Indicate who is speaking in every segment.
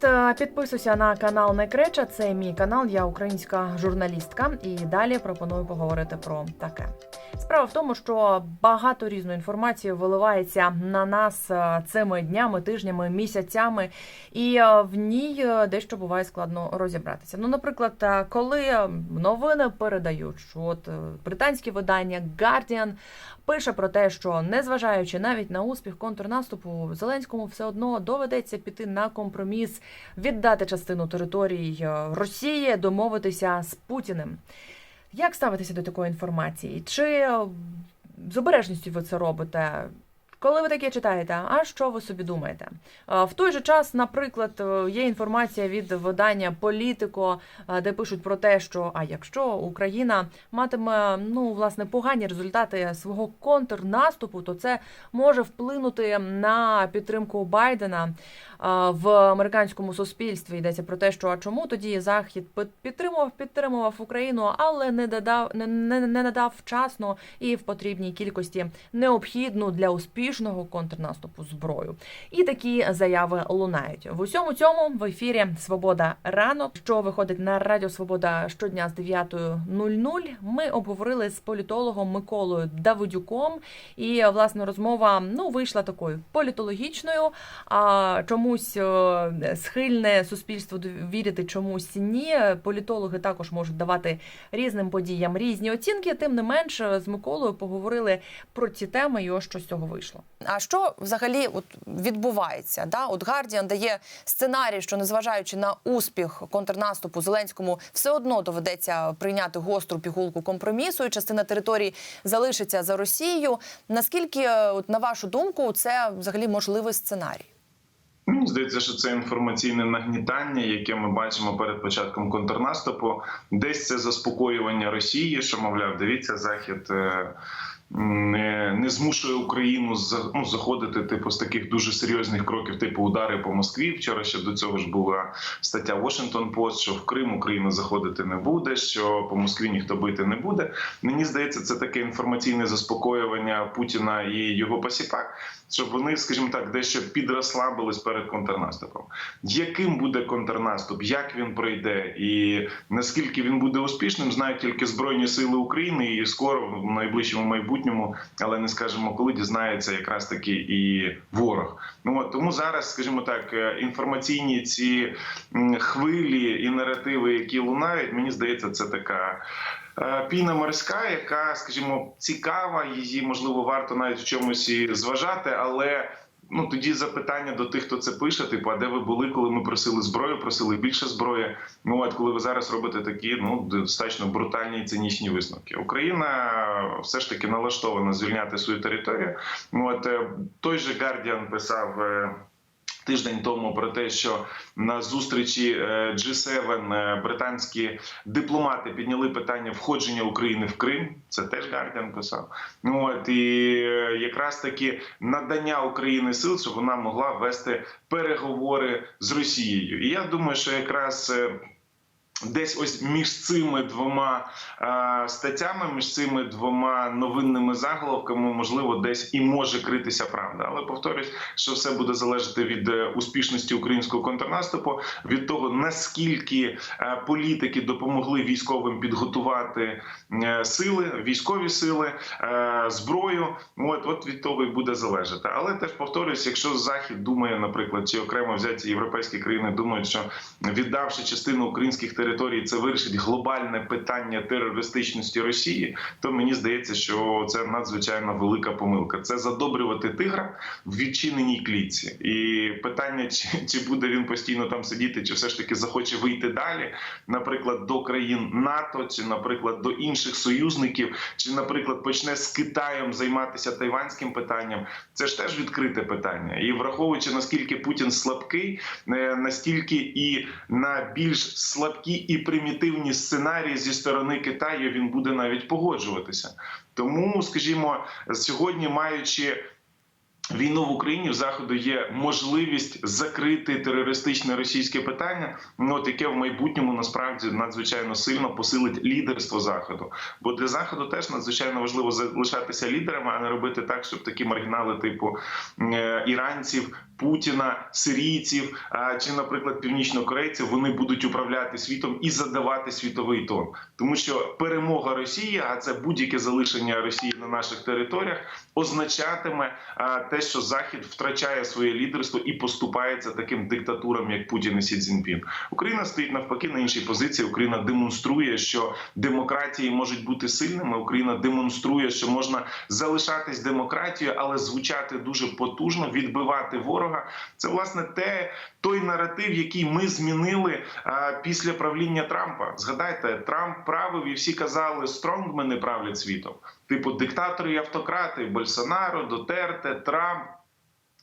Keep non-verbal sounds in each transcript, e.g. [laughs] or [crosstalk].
Speaker 1: Привіт, Е, підписуйся на канал Не Креча. Це мій канал, я українська журналістка. І далі пропоную поговорити про таке. Справа в тому, що багато різної інформації виливається на нас е, цими днями, тижнями, місяцями, і е, в ній дещо буває складно розібратися. Ну, наприклад, коли новини передають, що от британське видання Guardian пише про те, що незважаючи навіть на успіх контрнаступу, Зеленському все одно доведеться піти на компроміс, віддати частину територій е, Росії, домовитися з Путіним. Як ставитися до такої інформації? Чи е, з обережністю ви це робите? Коли ви таке читаєте, а що ви собі думаєте? Е, В той же час, наприклад, е, є інформація від видання Політико, е, де пишуть про те, що а якщо Україна матиме ну власне погані результати свого контрнаступу, то це може вплинути на підтримку Байдена в американському суспільстві. Йдеться про те, що а чому тоді Захід підтримував, підтримував Україну, але не додав не, не, не надав вчасно і в потрібній кількості необхідну для успішного контрнаступу зброю. І такі заяви лунають в усьому цьому в ефірі Свобода ранок, що виходить на Радіо Свобода щодня з 9.00. Ми обговорили з політологом Миколою Давидюком. І власне розмова ну вийшла такою політологічною. А чомусь е, схильне суспільство вірити, чомусь ні. Політологи також можуть давати різним подіям різні оцінки. Тим не менш, з Миколою поговорили про ці теми, і ось що з цього вийшло.
Speaker 2: А що взагалі от відбувається? Да? От Гардіан дає сценарій, що незважаючи на успіх контрнаступу Зеленському, все одно доведеться прийняти гостру пігулку компромісу, і частина території залишиться за Росією. Наскільки, е, от, на вашу думку, це взагалі можливий сценарій?
Speaker 3: Мені здається, що це інформаційне нагнітання, яке ми бачимо перед початком контрнаступу. Десь це заспокоювання Росії, що мовляв, дивіться, захід. Не, змушує Україну ну, заходити типу з таких дуже серйозних кроків, типу удари по Москві. Вчора ще до цього ж була стаття Washington Post, що в Крим Україна заходити не буде, що по Москві ніхто бити не буде. Мені здається, це таке інформаційне заспокоювання Путіна і його посіпак, щоб вони, скажімо так, дещо підрослабились перед контрнаступом. Яким буде контрнаступ, як він пройде, і наскільки він буде успішним, знають тільки Збройні Сили України, і скоро в найближчому майбутньому, але не скажемо, коли дізнається якраз таки і ворог. Ну от тому зараз, скажімо так, е, інформаційні ці хвилі і наративи, які лунають, мені здається, це така. е, Піна морська, яка, скажімо, цікава, її можливо варто навіть в чомусь і зважати, але ну тоді запитання до тих, хто це пише: типу, а де ви були, коли ми просили зброю, просили більше зброї? Ну от коли ви зараз робите такі ну достатньо брутальні і цинічні висновки. Україна все ж таки налаштована звільняти свою територію. Ну от е, той же Гардіан писав. Тиждень тому про те, що на зустрічі е, G7 е, британські дипломати підняли питання входження України в Крим. Це теж Гардіан писав. Ну от і е, якраз таки надання України сил, щоб вона могла вести переговори з Росією. І я думаю, що якраз. Десь ось між цими двома е, статтями, між цими двома новинними заголовками, можливо, десь і може критися правда. Але повторюсь, що все буде залежати від е, успішності українського контрнаступу, від того наскільки е, політики допомогли військовим підготувати е, сили, військові сили, е, зброю. От, от від того і буде залежати. Але теж повторюсь, якщо захід думає, наприклад, чи окремо взяті європейські країни думають, що віддавши частину українських територій, це вирішить глобальне питання терористичності Росії, то мені здається, що це надзвичайно велика помилка. Це задобрювати тигра в відчиненій клітці. І питання, чи, чи буде він постійно там сидіти, чи все ж таки захоче вийти далі, наприклад, до країн НАТО, чи, наприклад, до інших союзників, чи, наприклад, почне з Китаєм займатися тайванським питанням. Це ж теж відкрите питання. І враховуючи наскільки Путін слабкий, е, настільки і на більш слабкі і примітивні сценарії зі сторони Китаю він буде навіть погоджуватися. Тому, скажімо, сьогодні маючи Війну в Україні в заходу є можливість закрити терористичне російське питання, ну от яке в майбутньому насправді надзвичайно сильно посилить лідерство заходу. Бо для заходу теж надзвичайно важливо залишатися лідерами, а не робити так, щоб такі маргінали, типу е, іранців, Путіна, сирійців а, чи, наприклад, північнокорейців, вони будуть управляти світом і задавати світовий тон, тому що перемога Росії, а це будь-яке залишення Росії на наших територіях, означатиме а, що Захід втрачає своє лідерство і поступається таким диктатурам, як Путін і Сі Цзіньпін. Україна стоїть навпаки на іншій позиції. Україна демонструє, що демократії можуть бути сильними. Україна демонструє, що можна залишатись демократією, але звучати дуже потужно, відбивати ворога. Це власне те той наратив, який ми змінили а, після правління Трампа. Згадайте, Трамп правив і всі казали, стронгмени правлять світом. Типу диктатори і автократи, Больсонаро, Дотерте, Трамп.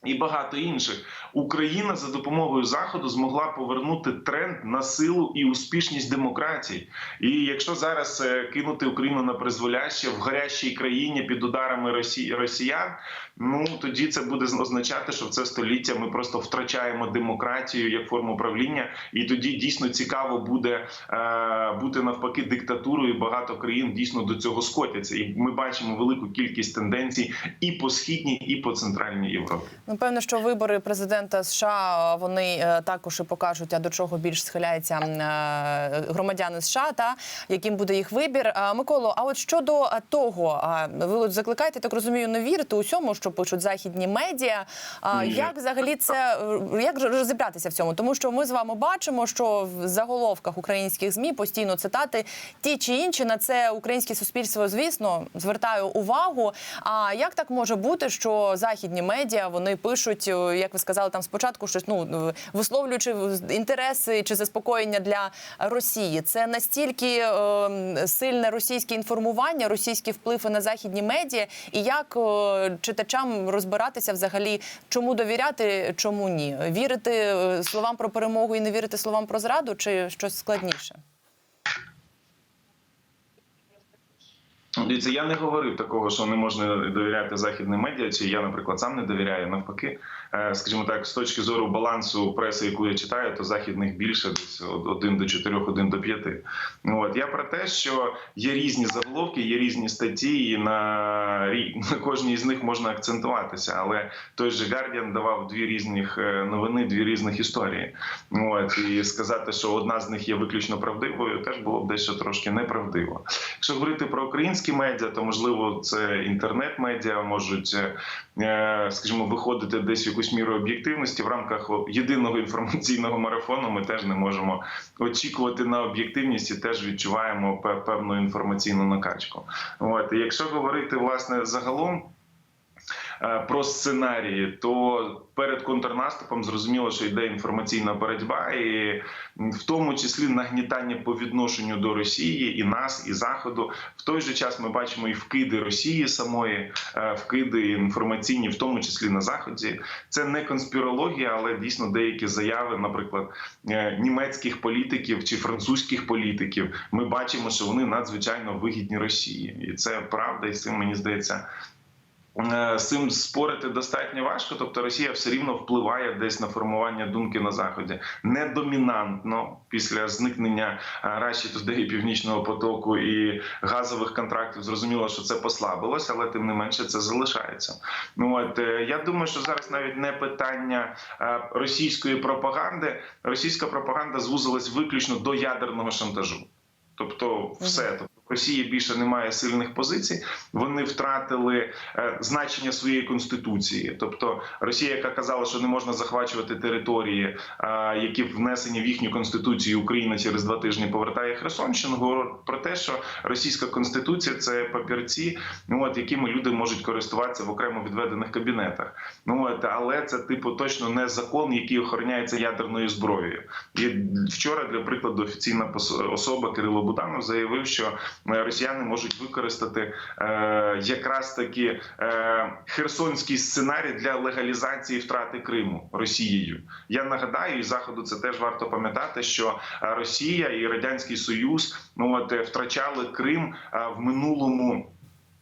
Speaker 3: І багато інших Україна за допомогою заходу змогла повернути тренд на силу і успішність демократії. І якщо зараз е, кинути Україну на призволяще в гарячій країні під ударами Росії росіян, ну тоді це буде означати, що в це століття ми просто втрачаємо демократію як форму правління, і тоді дійсно цікаво буде е, бути навпаки диктатурою. Багато країн дійсно до цього скотяться, і ми бачимо велику кількість тенденцій і по східній, і по центральній Європі.
Speaker 1: Ну, певно, що вибори президента США вони е, також і покажуть, а до чого більш схиляються е, громадяни США, та яким буде їх вибір. А, Миколо, а от щодо е, того, ви закликаєте, так розумію, не вірити усьому, що пишуть західні медіа. А
Speaker 3: Ні.
Speaker 1: як взагалі це е, як розібратися в цьому? Тому що ми з вами бачимо, що в заголовках українських змі постійно цитати ті чи інші на це українське суспільство, звісно, звертаю увагу. А як так може бути, що західні медіа вони пишуть, е, як ви сказали, там спочатку щось ну висловлюючи інтереси чи заспокоєння для Росії? Це настільки е, сильне російське інформування, російський вплив на західні медіа, і як е, читачам розбиратися взагалі, чому довіряти, чому ні? Вірити е, словам про перемогу і не вірити словам про зраду, чи щось складніше?
Speaker 3: Дивіться, я не говорив такого, що не можна довіряти західним медіа, чи я, наприклад, сам не довіряю. Навпаки, скажімо так, з точки зору балансу преси, яку я читаю, то західних більше десь один до чотирьох, один до п'яти. От я про те, що є різні заголовки, є різні статті, і на, [laughs] на кожній з них можна акцентуватися. Але той же Guardian давав дві різних е, новини, дві різних історії. От і сказати, що одна з них є виключно правдивою, теж було б дещо трошки неправдиво. Якщо говорити про українські медіа, то можливо це інтернет-медіа можуть, е, скажімо, виходити десь в якусь міру об'єктивності в рамках єдиного інформаційного марафону. Ми теж не можемо очікувати на об'єктивність і теж відчуваємо певну інформаційну накачку. От якщо говорити власне загалом. Е, Про сценарії, то перед контрнаступом зрозуміло, що йде інформаційна боротьба, і в тому числі нагнітання по відношенню до Росії і нас, і Заходу. В той же час ми бачимо і вкиди Росії самої, е, вкиди інформаційні, в тому числі на Заході. Це не конспірологія, але дійсно деякі заяви, наприклад, е, німецьких політиків чи французьких політиків. Ми бачимо, що вони надзвичайно вигідні Росії, і це правда, і з цим мені здається. Е, З цим спорити достатньо важко, тобто Росія все рівно впливає десь на формування думки на заході не домінантно після зникнення Раші Тудей, Північного потоку і газових контрактів. Зрозуміло, що це послабилось, але тим не менше це залишається. Ну от е, я думаю, що зараз навіть не питання е, російської пропаганди. Російська пропаганда звузилась виключно до ядерного шантажу, тобто все. Тобто Росії більше немає сильних позицій. Вони втратили е, значення своєї конституції. Тобто Росія, яка казала, що не можна захвачувати території, е, які внесені в їхню конституцію, Україна через два тижні повертає Херсонщину. Говорить про те, що російська конституція це папірці, ну от якими люди можуть користуватися в окремо відведених кабінетах. Ну от але це типу точно не закон, який охороняється ядерною зброєю. І вчора, для прикладу, офіційна особа Кирило Буданов заявив, що росіяни можуть використати е, якраз таки е, херсонський сценарій для легалізації втрати Криму Росією. Я нагадаю, і заходу це теж варто пам'ятати, що е, Росія і радянський Союз ну от е, втрачали Крим е, в минулому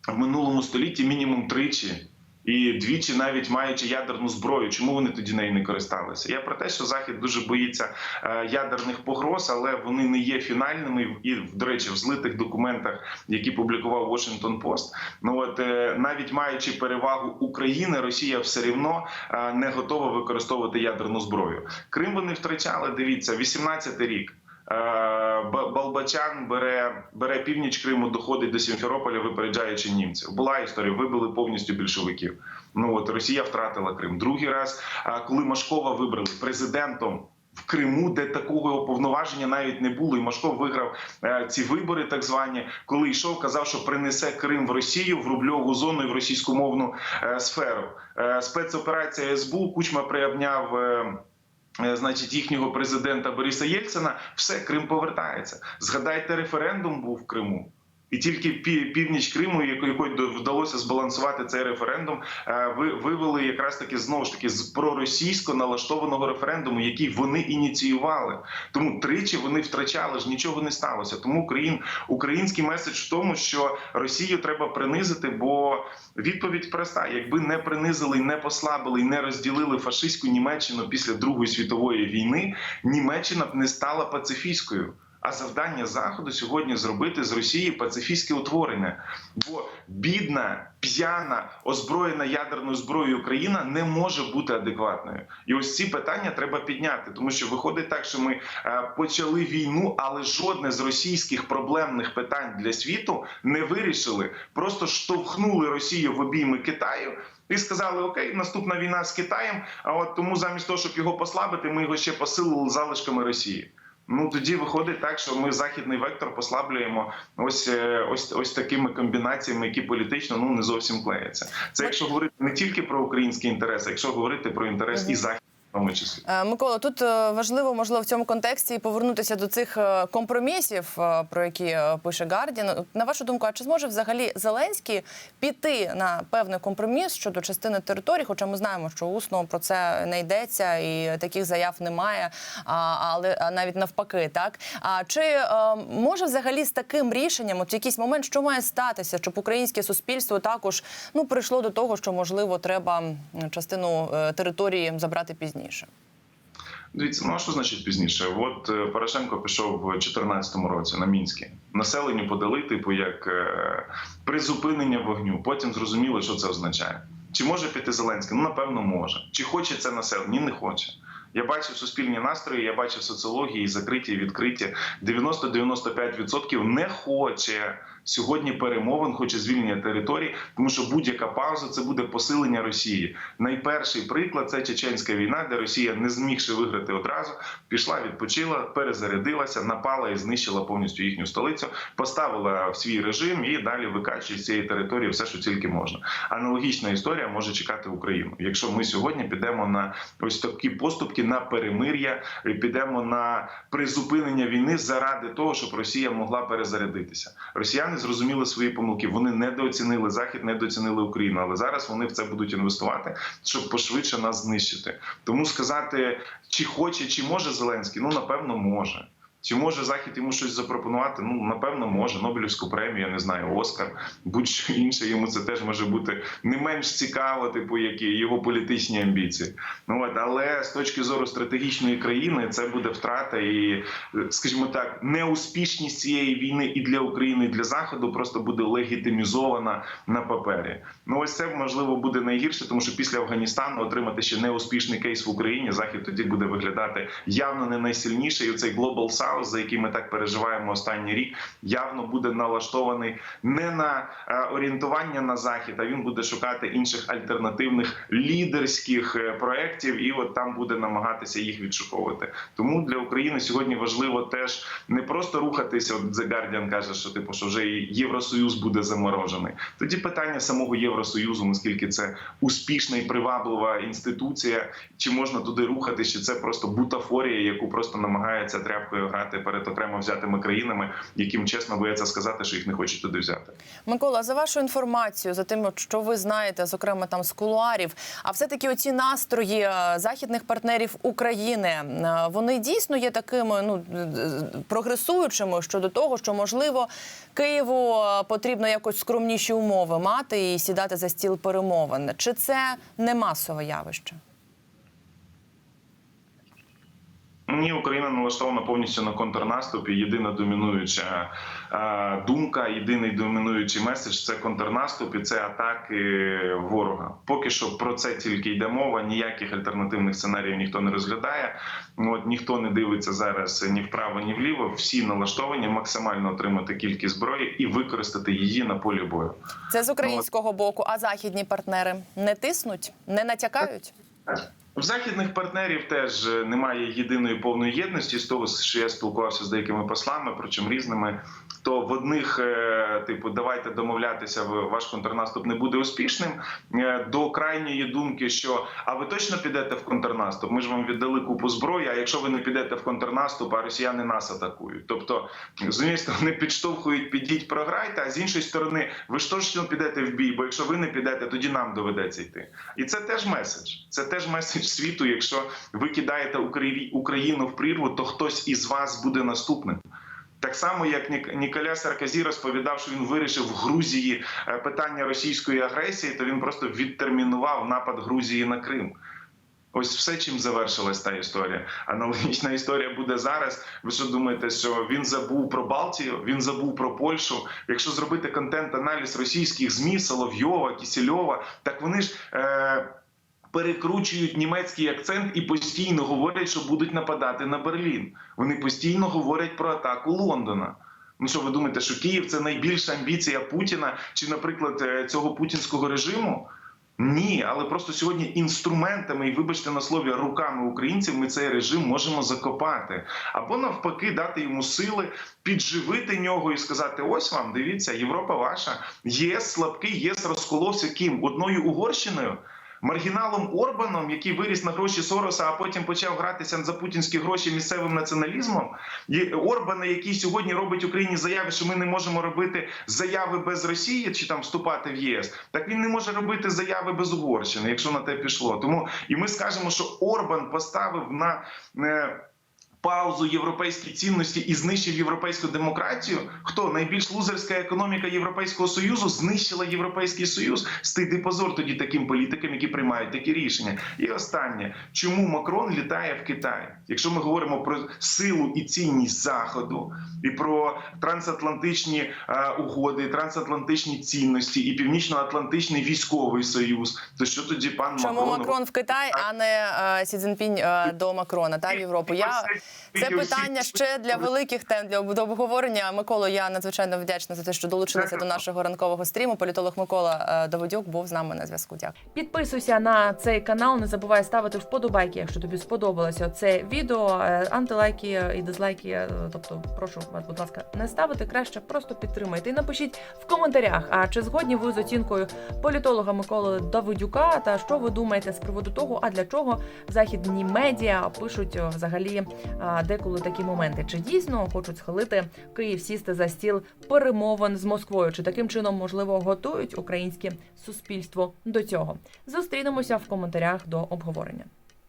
Speaker 3: в минулому столітті мінімум тричі. І двічі, навіть маючи ядерну зброю, чому вони тоді нею не користалися? Я про те, що Захід дуже боїться е, ядерних погроз, але вони не є фінальними. І до речі, в злитих документах, які публікував Washington Post, ну от е, навіть маючи перевагу України, Росія все рівно е, не готова використовувати ядерну зброю. Крим вони втрачали. Дивіться, 18-й рік. Е, Балбачан бере бере північ Криму, доходить до Сімферополя, випереджаючи німців. Була історія, вибили повністю більшовиків. Ну от Росія втратила Крим. Другий раз, а, коли Машкова вибрали президентом. В Криму, де такого повноваження навіть не було, і Машков виграв е, ці вибори, так звані, коли йшов, казав, що принесе Крим в Росію в рубльову зону і в російськомовну е, сферу. Е, спецоперація СБУ Кучма приобняв. е, е, Значить, їхнього президента Бориса Єльцина, все Крим повертається. Згадайте, референдум був в Криму. І тільки північ Криму, яко- якої до- вдалося збалансувати цей референдум, е, ви вивели якраз таки знову ж таки з проросійсько налаштованого референдуму, який вони ініціювали. Тому тричі вони втрачали ж нічого не сталося. Тому Україн, український меседж в тому, що Росію треба принизити, бо відповідь проста: якби не принизили, не послабили і не розділили фашистську Німеччину після Другої світової війни, Німеччина б не стала пацифістською. А завдання заходу сьогодні зробити з Росії пацифістське утворення. Бо бідна, п'яна, озброєна ядерною зброєю Україна не може бути адекватною. І ось ці питання треба підняти, тому що виходить так, що ми е, почали війну, але жодне з російських проблемних питань для світу не вирішили. Просто штовхнули Росію в обійми Китаю. І сказали, окей, наступна війна з Китаєм. А от тому, замість того, щоб його послабити, ми його ще посилили залишками Росії. Ну тоді виходить так, що ми західний вектор послаблюємо ось е, ось ось такими комбінаціями, які політично ну не зовсім клеяться. Це якщо говорити не тільки про українські інтерес, якщо говорити про інтерес і захід, тому числі.
Speaker 1: Е, Микола, тут е, важливо, можливо, в цьому контексті повернутися до цих е, компромісів, про які пише Гардін. На вашу думку, а чи зможе взагалі Зеленський піти на певний компроміс щодо частини території? Хоча ми знаємо, що усно про це не йдеться і таких заяв немає, але навіть навпаки, так а чи може взагалі з таким рішенням, от якийсь момент, що має статися, щоб українське суспільство також ну прийшло до того, що можливо треба частину території забрати пізніше?
Speaker 3: Дивіться, ну а що значить пізніше? От е, Порошенко пішов в 2014 році на мінське. Населенню подали, типу, як е, призупинення вогню. Потім зрозуміли, що це означає. Чи може піти Зеленський? Ну напевно, може. Чи хоче це населення? Ні, не хоче. Я бачив суспільні настрої, я бачив соціології, закриті відкриті. 90-95% не хоче сьогодні перемовин, хоче звільнення територій, тому що будь-яка пауза це буде посилення Росії. Найперший приклад це чеченська війна, де Росія, не змігши виграти одразу, пішла, відпочила, перезарядилася, напала і знищила повністю їхню столицю, поставила в свій режим і далі викачує з цієї території все, що тільки можна. Аналогічна історія може чекати Україну, якщо ми сьогодні підемо на ось такі поступки на перемир'я, підемо на призупинення війни заради того, щоб Росія могла перезарядитися. Росіяни зрозуміли свої помилки. Вони недооцінили захід, недооцінили Україну, але зараз вони в це будуть інвестувати, щоб пошвидше нас знищити. Тому сказати, чи хоче, чи може Зеленський, ну напевно, може. Чи може захід йому щось запропонувати? Ну напевно, може Нобелівську премію, я не знаю, Оскар, будь-що інше. Йому це теж може бути не менш цікаво, типу, як і його політичні амбіції. Ну от але з точки зору стратегічної країни це буде втрата і, скажімо так, неуспішність цієї війни і для України, і для заходу просто буде легітимізована на папері. Ну ось це можливо буде найгірше, тому що після Афганістану отримати ще неуспішний кейс в Україні. Захід тоді буде виглядати явно не найсильніше. І цей Global South, за який ми так переживаємо останній рік, явно буде налаштований не на е, орієнтування на захід, а він буде шукати інших альтернативних лідерських е, проєктів, і от там буде намагатися їх відшуковувати. Тому для України сьогодні важливо теж не просто рухатися. От The Guardian каже, що типу, що вже Євросоюз буде заморожений. Тоді питання самого Євросоюзу, наскільки це успішна і приваблива інституція, чи можна туди рухатися, чи це просто бутафорія, яку просто намагається тряпкою грати. Стояти перед окремо взятими країнами, яким чесно бояться сказати, що їх не хочуть туди взяти.
Speaker 1: Микола, за вашу інформацію, за тим, що ви знаєте, зокрема там з кулуарів, а все-таки оці настрої е, західних партнерів України, е, вони дійсно є такими ну прогресуючими щодо того, що можливо Києву е, потрібно якось скромніші умови мати і сідати за стіл перемовин. Чи це не масове явище?
Speaker 3: Ні, Україна налаштована повністю на контрнаступ. і Єдина домінуюча е, думка, єдиний домінуючий меседж це контрнаступ і це атаки ворога. Поки що про це тільки йде мова. Ніяких альтернативних сценаріїв ніхто не розглядає. От ніхто не дивиться зараз ні вправо, ні вліво. Всі налаштовані максимально отримати кількість зброї і використати її на полі бою.
Speaker 1: Це з українського боку, а західні партнери не тиснуть, не натякають.
Speaker 3: В західних партнерів теж е, немає єдиної повної єдності з того, що я спілкувався з деякими послами, причому різними. То в одних, е, типу, давайте домовлятися, ваш контрнаступ не буде успішним. е, До крайньої думки, що а ви точно підете в контрнаступ? Ми ж вам віддали купу зброї. А якщо ви не підете в контрнаступ, а росіяни нас атакують. Тобто, з однієї сторони підштовхують, підіть, програйте, а з іншої сторони, ви ж точно підете в бій, бо якщо ви не підете, тоді нам доведеться йти. І це теж меседж. Це теж меседж світу. Якщо ви кидаєте Україну в прірву, то хтось із вас буде наступним. Так само, як Ніколя Саркозі розповідав, що він вирішив в Грузії е, питання російської агресії, то він просто відтермінував напад Грузії на Крим. Ось все, чим завершилась та історія. Аналогічна історія буде зараз. Ви що думаєте, що він забув про Балтію, він забув про Польщу? Якщо зробити контент-аналіз російських змі, Соловйова, Кісельова, так вони ж. Е- Перекручують німецький акцент і постійно говорять, що будуть нападати на Берлін. Вони постійно говорять про атаку Лондона. Ну що ви думаєте, що Київ це найбільша амбіція Путіна чи, наприклад, е, цього путінського режиму? Ні, але просто сьогодні інструментами і, вибачте на слові, руками українців ми цей режим можемо закопати або навпаки дати йому сили, підживити нього і сказати: ось вам, дивіться, Європа ваша, єс слабкий, єс розколовся ким одною Угорщиною. Маргіналом Орбаном, який виріс на гроші Сороса, а потім почав гратися за путінські гроші місцевим націоналізмом, І Орбана, який сьогодні робить Україні заяви, що ми не можемо робити заяви без Росії чи там вступати в ЄС. Так він не може робити заяви без Угорщини, якщо на те пішло. Тому і ми скажемо, що Орбан поставив на. Паузу європейські цінності і знищив європейську демократію. Хто найбільш лузерська економіка Європейського союзу знищила європейський союз? Стид і позор тоді таким політикам, які приймають такі рішення. І останнє, чому Макрон літає в Китай? Якщо ми говоримо про силу і цінність заходу і про трансатлантичні е, угоди, трансатлантичні цінності і північно-атлантичний військовий союз, то що тоді пан
Speaker 1: Чому
Speaker 3: Макрон
Speaker 1: Макрон в Китай, а не е, Сі Цзіньпінь е, до Макрона та в Європу? Я це питання ще для великих тем для обговорення. Миколо, я надзвичайно вдячна за те, що долучилися до нашого ранкового стріму. Політолог Микола е, Давидюк був з нами на зв'язку. Дякую.
Speaker 4: Підписуйся на цей канал, не забувай ставити вподобайки, якщо тобі сподобалося це відео. Е, Антилайки і дизлайки. е, Тобто, прошу вас, будь ласка, не ставити краще, просто підтримайте. І напишіть в коментарях, а чи згодні ви з оцінкою політолога Миколи Давидюка, та що ви думаєте з приводу того, а для чого західні медіа пишуть взагалі деколи такі моменти? Чи дійсно хочуть схилити Київ сісти за стіл перемовин з Москвою? Чи таким чином можливо готують українське суспільство до цього? Зустрінемося в коментарях до обговорення.